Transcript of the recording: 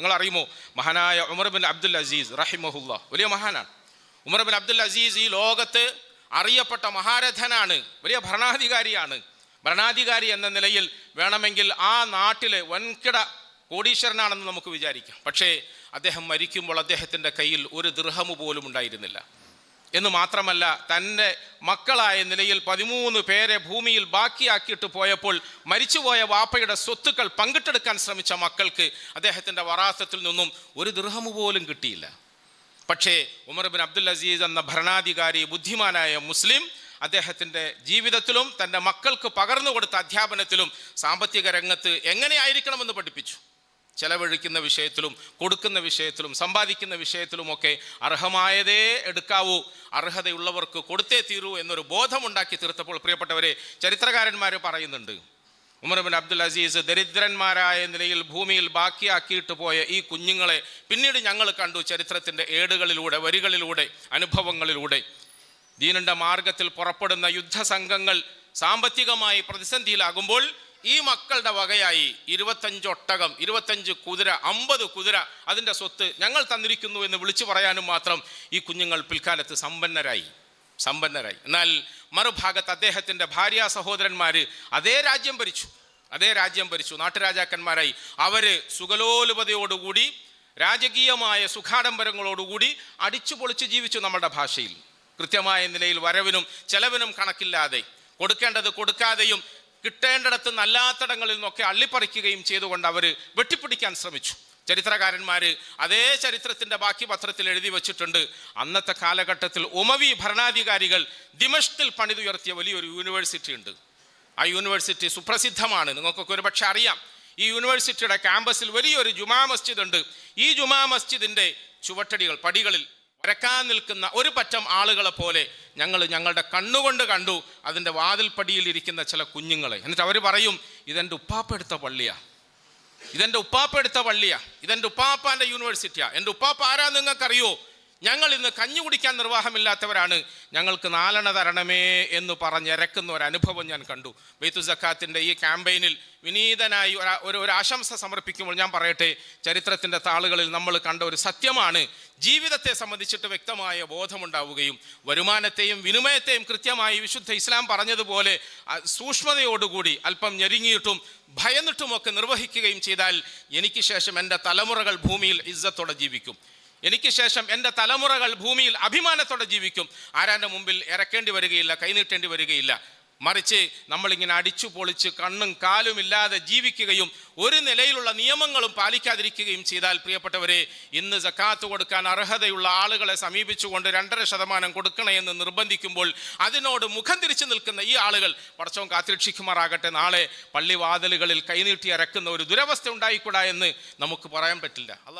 നിങ്ങൾ അറിയുമോ മഹാനായ ഉമർ ബിൻ അബ്ദുൽ അസീസ് റഹിമഹുല്ല. വലിയ മഹാനാണ്. ഉമർ ബിൻ അബ്ദുൽ അസീസ് ഈ ലോകത്ത് അറിയപ്പെട്ട മഹാരഥനാണ്. വലിയ ഭരണാധികാരിയാണ്. ഭരണാധികാരി എന്ന നിലയിൽ വേണമെങ്കിൽ ആ നാട്ടിലെ വൻകിട കോടീശ്വരനാണെന്ന് നമുക്ക് വിചാരിക്കാം. പക്ഷേ അദ്ദേഹം മരിക്കുമ്പോൾ അദ്ദേഹത്തിന്റെ കയ്യിൽ ഒരു ദൃഹമു പോലും ഉണ്ടായിരുന്നില്ല. എന്ന് മാത്രമല്ല തന്റെ മക്കളായ നിലയിൽ പതിമൂന്ന് പേരെ ഭൂമിയിൽ ബാക്കിയാക്കിയിട്ട് പോയപ്പോൾ മരിച്ചുപോയ വാപ്പയുടെ സ്വത്തുക്കൾ പങ്കിട്ടെടുക്കാൻ ശ്രമിച്ച മക്കൾക്ക് അദ്ദേഹത്തിന്റെ വറാസത്തിൽ നിന്നും ഒരു ദൃഹമു പോലും കിട്ടിയില്ല. പക്ഷേ ഉമർ ബിൻ അബ്ദുൽ അസീസ് എന്ന ഭരണാധികാരി ബുദ്ധിമാനായ മുസ്ലിം അദ്ദേഹത്തിന്റെ ജീവിതത്തിലും തന്റെ മക്കൾക്ക് പകർന്നു കൊടുത്ത അധ്യാപനത്തിലും സാമ്പത്തിക രംഗത്ത് എങ്ങനെയായിരിക്കണമെന്ന് പഠിപ്പിച്ചു. ചെലവഴിക്കുന്ന വിഷയത്തിലും കൊടുക്കുന്ന വിഷയത്തിലും സമ്പാദിക്കുന്ന വിഷയത്തിലുമൊക്കെ അർഹമായതേ എടുക്കാവൂ. അർഹതയുള്ളവർക്ക് കൊടുത്തേ തീരൂ എന്നൊരു ബോധമുണ്ടാക്കി തീർത്തപ്പോൾ പ്രിയപ്പെട്ടവരെ ചരിത്രകാരന്മാർ പറയുന്നുണ്ട് ഉമർ ബിൻ അബ്ദുൽ അസീസ് ദരിദ്രന്മാരായ നിലയിൽ ഭൂമിയിൽ ബാക്കിയാക്കിയിട്ട് പോയ ഈ കുഞ്ഞുങ്ങളെ പിന്നീട് ഞങ്ങൾ കണ്ടു ചരിത്രത്തിന്റെ ഏടുകളിലൂടെ വരികളിലൂടെ അനുഭവങ്ങളിലൂടെ. ദീനന്റെ മാർഗത്തിൽ പുറപ്പെടുന്ന യുദ്ധസംഘങ്ങൾ സാമ്പത്തികമായി പ്രതിസന്ധിയിലാകുമ്പോൾ ഈ മക്കളുടെ വകയായി ഇരുപത്തഞ്ച് ഒട്ടകം ഇരുപത്തഞ്ച് കുതിര അമ്പത് കുതിര അതിന്റെ സ്വത്ത് ഞങ്ങൾ തന്നിരിക്കുന്നു എന്ന് വിളിച്ചു പറയാനും മാത്രം ഈ കുഞ്ഞുങ്ങൾ പിൽക്കാലത്ത് സമ്പന്നരായി സമ്പന്നരായി. എന്നാൽ മറുഭാഗത്ത് അദ്ദേഹത്തിന്റെ ഭാര്യ സഹോദരന്മാർ അതേ രാജ്യം ഭരിച്ചു അതേ രാജ്യം ഭരിച്ചു. നാട്ടുരാജാക്കന്മാരായി. അവർ സുഗലോലുപതയോടുകൂടി രാജകീയമായ സുഖാഡംബരങ്ങളോടുകൂടി അടിച്ചു പൊളിച്ച് ജീവിച്ചു നമ്മുടെ ഭാഷയിൽ. കൃത്യമായ നിലയിൽ വരവിനും ചെലവിനും കണക്കില്ലാതെ കൊടുക്കേണ്ടത് കൊടുക്കാതെയും കിട്ടേണ്ടിടത്ത് നല്ലാത്തടങ്ങളിൽ നിന്നൊക്കെ അള്ളിപ്പറിക്കുകയും ചെയ്തുകൊണ്ട് അവർ വെട്ടിപ്പിടിക്കാൻ ശ്രമിച്ചു. ചരിത്രകാരന്മാർ അതേ ചരിത്രത്തിന്റെ ബാക്കി പത്രത്തിൽ എഴുതി വച്ചിട്ടുണ്ട്. അന്നത്തെ കാലഘട്ടത്തിൽ ഉമവി ഭരണാധികാരികൾ ദിമഷ്കിൽ പണിതുയർത്തിയ വലിയൊരു യൂണിവേഴ്സിറ്റി ഉണ്ട്. ആ യൂണിവേഴ്സിറ്റി സുപ്രസിദ്ധമാണ്. നിങ്ങൾക്കൊക്കെ ഒരുപക്ഷെ അറിയാം. ഈ യൂണിവേഴ്സിറ്റിയുടെ ക്യാമ്പസിൽ വലിയൊരു ജുമാ മസ്ജിദ് ഉണ്ട്. ഈ ജുമാ മസ്ജിദിന്റെ ചുവട്ടടികൾ പടികളിൽ വരക്കാൻ നിൽക്കുന്ന ഒരു പറ്റം ആളുകളെ പോലെ ഞങ്ങൾ ഞങ്ങളുടെ കണ്ണുകൊണ്ട് കണ്ടു അതിന്റെ വാതിൽപ്പടിയിൽ ഇരിക്കുന്ന ചില കുഞ്ഞുങ്ങളെ. എന്നിട്ട് അവർ പറയും ഇതെന്റെ ഉപ്പാപ്പ എടുത്ത പള്ളിയാ. ഇതെന്റെ ഉപ്പാപ്പ എടുത്ത പള്ളിയാ. ഇതെന്റെ ഉപ്പാപ്പാന്റെ യൂണിവേഴ്സിറ്റിയാ. എന്റെ ഉപ്പാപ്പ ആരാ നിങ്ങൾക്കറിയോ? ഞങ്ങൾ ഇന്ന് കഞ്ഞി കുടിക്കാൻ നിർവാഹമില്ലാത്തവരാണ്. ഞങ്ങൾക്ക് നാലെണ്ണ തരണമേ എന്ന് പറഞ്ഞരക്കുന്ന ഒരു അനുഭവം ഞാൻ കണ്ടു. ബെയ്ത്തു സക്കാത്തിന്റെ ഈ ക്യാമ്പയിനിൽ വിനീതനായി ഒരു ഒരു ആശംസ സമർപ്പിക്കുമ്പോൾ ഞാൻ പറയട്ടെ ചരിത്രത്തിന്റെ താളുകളിൽ നമ്മൾ കണ്ട ഒരു സത്യമാണ്. ജീവിതത്തെ സംബന്ധിച്ചിട്ട് വ്യക്തമായ ബോധമുണ്ടാവുകയും വരുമാനത്തെയും വിനിമയത്തെയും കൃത്യമായി വിശുദ്ധ ഇസ്ലാം പറഞ്ഞതുപോലെ സൂക്ഷ്മതയോടുകൂടി അല്പം ഞെരുങ്ങിയിട്ടും ഭയന്നിട്ടുമൊക്കെ നിർവഹിക്കുകയും ചെയ്താൽ എനിക്ക് ശേഷം എന്റെ തലമുറകൾ ഭൂമിയിൽ ഇജ്ജത്തോടെ ജീവിക്കും. എനിക്ക് ശേഷം എന്റെ തലമുറകൾ ഭൂമിയിൽ അഭിമാനത്തോടെ ജീവിക്കും. ആരാന്റെ മുമ്പിൽ ഇറക്കേണ്ടി വരികയില്ല കൈനീട്ടേണ്ടി വരികയില്ല. മറിച്ച് നമ്മളിങ്ങനെ അടിച്ചു പൊളിച്ച് കണ്ണും കാലും ഇല്ലാതെ ജീവിക്കുകയും ഒരു നിലയിലുള്ള നിയമങ്ങളും പാലിക്കാതിരിക്കുകയും ചെയ്താൽ പ്രിയപ്പെട്ടവരെ ഇന്ന് സക്കാത്ത് കൊടുക്കാൻ അർഹതയുള്ള ആളുകളെ സമീപിച്ചുകൊണ്ട് രണ്ടര ശതമാനം കൊടുക്കണേ എന്ന് നിർബന്ധിക്കുമ്പോൾ അതിനോട് മുഖം തിരിച്ചു നിൽക്കുന്ന ഈ ആളുകൾ പടച്ചവും കാത്തിരക്ഷിക്കുമാറാകട്ടെ. നാളെ പള്ളിവാതിലുകളിൽ കൈനീട്ടി അരക്കുന്ന ഒരു ദുരവസ്ഥ ഉണ്ടായിക്കൂടാ എന്ന് നമുക്ക് പറയാൻ പറ്റില്ല. അല്ല